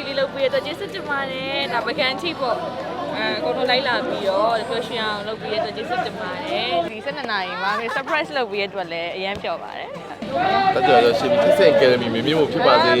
surprise cake လေးလုပ်ပေးရတော့ကျေးဇူးတင်ပါတယ်ဒါပကံထိပေါ့အဲအကုန်လုံးလိုက်လာပြီးတော့ပျော်ရွှင်အောင်လုပ်ပေးရတော့ကျေးဇူးတင်ပါတယ်ဒီ12နာရီမှာ surprise လုပ်ပေးရအတွက်လည်းအရင်ပျော်ပါတယ်တက်ကြွတော့ရှင်ဖြစ်စဉ်အကယ်ဒမီမြင်မြင်ဖို့ဖြစ်ပါစေ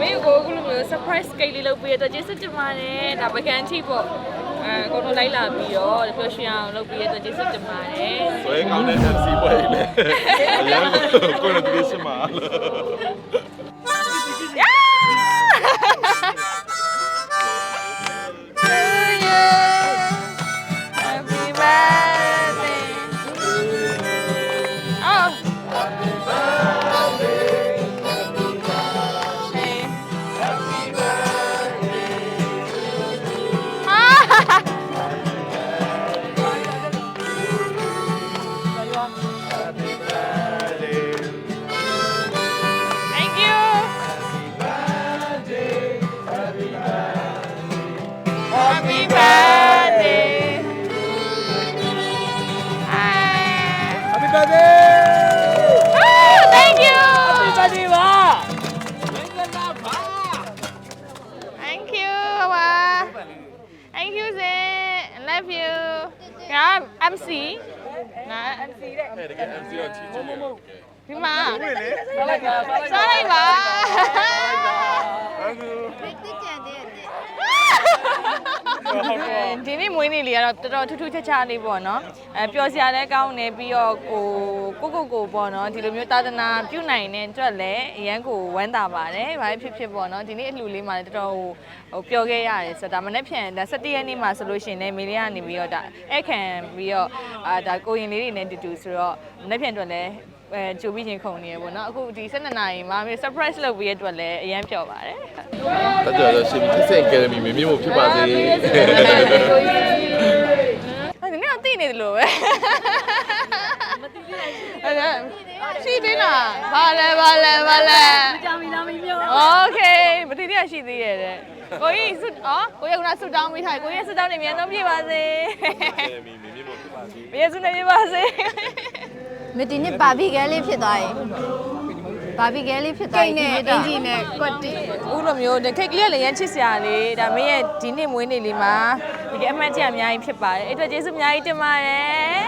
မင်းကိုအခုလိုမျိုး surprise cake လေးလုပ်ပေးရတော့ကျေးဇူးတင်ပါတယ်ဒါပကံထိပေါ့အဲအကုန်လုံးလိုက်လာပြီးတော့ပျော်ရွှင်အောင်လုပ်ပေးရတော့ကျေးဇူးတင်ပါတယ်ဆွဲကောင်းတဲ့ MC ပွဲလေးလေအရင်ကကိုယ်တို့ဒီစမှာလို့ Hawa. Thank you, Zin. I love you. Yeah, MC. Nah, MC တဲ့တကယ် MC တော့ချီချူတယ်ဒီမှာ ဝင်လေ စားလိုက်ပါစားလိုက်ပါ Thank you ဒီနေ့မွေးနေ့လေးကတော့တော်တော်ထူးထူးခြားခြားလေးပေါ့နော်အဲပျော်စရာလည်းကောင်းတယ်ပြီးတော့ကိုကိုကိုကိုပေါ့နော်ဒီလိုမျိုးသာသနာပြုနိုင်တဲ့အတွက်လည်းအရန်ကိုဝမ်းသာပါတယ်ဘာဖြစ်ဖြစ်ပေါ့နော်ဒီနေ့အလှူလေးမှာလည်းတော်တော်ဟိုပျော်ခဲ့ရတယ်ဆိုတော့ဒါမနေ့ဖြန်ဒါ17ရက်နေ့မှာဆိုလို့ရှိရင်လည်းမေလေးကနေပြီးတော့ဒါအဲ့ခံပြီးတော့အာဒါကိုရင်လေးတွေနဲ့တူတူဆိုတော့မနေ့ဖြန်အတွက်လည်း အဲကြိုပြီးချင်းခုန်နေရပေါ့နော်အခုဒီ12နာရီမှာ surprise လုပ်ပေးရတဲ့အတွက်လည်းအရန်ပျော်ပါတယ် တက်ကြွတော့ရှင်ဖြစ်စဉ်အကယ်ဒမီမြင်မြင်ဖို့ဖြစ်ပါစေ အဲ့ဒါနဲ့သိနေတယ်လို့ပဲမသိသေးဘူးအဲ့ဒါရှိသေးလားဘာလဲဘာလဲဘာလဲကြောင်မီလာမီမျိုးโอเคမသိသေးရရှိသေးရဲ့တဲ့ကိုကြီးဆုအော်ကိုရကနာဆုတောင်းမိထားကိုရဆုတောင်းနေမြန်တော့ပြပါစေ မြင်မြင်ဖို့ဖြစ်ပါစေ ပြည့်စုံနေပြပါစေ မဒီနေ့ဘာဘီကဲလေးဖြစ်သွားရင်ဘာဘီကဲလေးဖြစ်သွားရင်ဒီနေ့တော့အင်ဂျီနဲ့ကွက်တီအခုလိုမျိုးဒီခိတ်ကလေးလည်းရမ်းချစ်စရာလေးဒါမင်းရဲ့ဒီနေ့မွေးနေ့လေးမှာဒီကအမှတ်တရအများကြီးဖြစ်ပါတယ်အဲ့အတွက်ကျေးဇူးအများကြီးတင်ပါတယ်